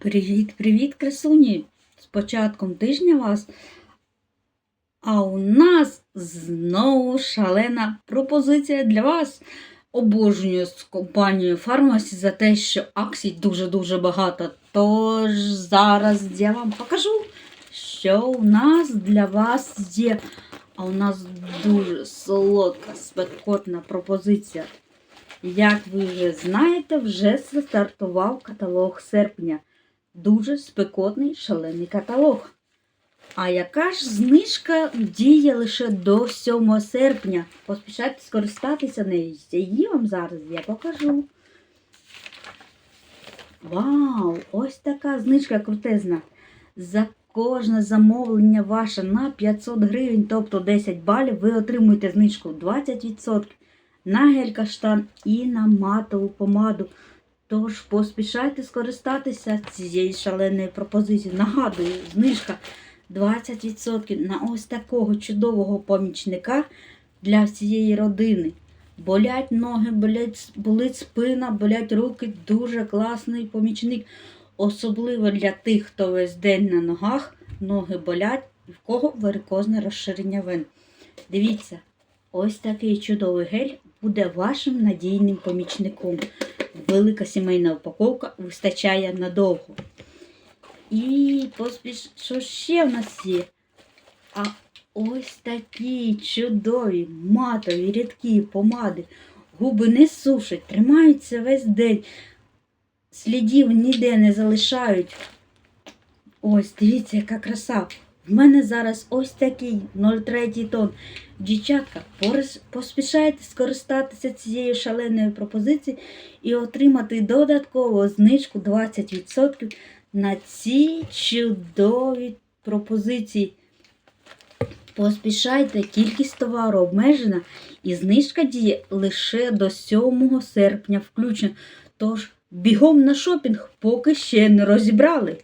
Привіт-привіт, красуні! З початком тижня вас. А у нас знову шалена пропозиція для вас. Обожнюю з компанією Фармасі за те, що акцій дуже-дуже багато. Тож зараз я вам покажу, що у нас для вас є. А у нас дуже солодка, спекотна пропозиція. Як ви вже знаєте, вже стартував каталог серпня. Дуже спекотний шалений каталог. А яка ж знижка діє лише до 7 серпня? Поспішайте скористатися нею. Її вам зараз я покажу. Вау! Ось така знижка крутезна. За кожне замовлення ваше на 500 гривень, тобто 10 балів, ви отримуєте знижку 20% на гель-каштан і на матову помаду. Тож поспішайте скористатися цією шаленою пропозицією. Нагадую, знижка 20% на ось такого чудового помічника для всієї родини. Болять ноги, болять, болить спина, болять руки. Дуже класний помічник. Особливо для тих, хто весь день на ногах, ноги болять і в кого варикозне розширення вен. Дивіться, ось такий чудовий гель буде вашим надійним помічником. Велика сімейна упаковка вистачає надовго. І поспіш, що ще в нас є? А ось такі чудові матові рідкі помади. Губи не сушать, тримаються весь день. Слідів ніде не залишають. Ось, дивіться, яка краса. В мене зараз ось такий 0,3 тон. Дівчатка, поспішайте скористатися цією шаленою пропозицією і отримати додаткову знижку 20% на ці чудові пропозиції. Поспішайте, кількість товару обмежена і знижка діє лише до 7 серпня включно. Тож бігом на шопінг, поки ще не розібрали.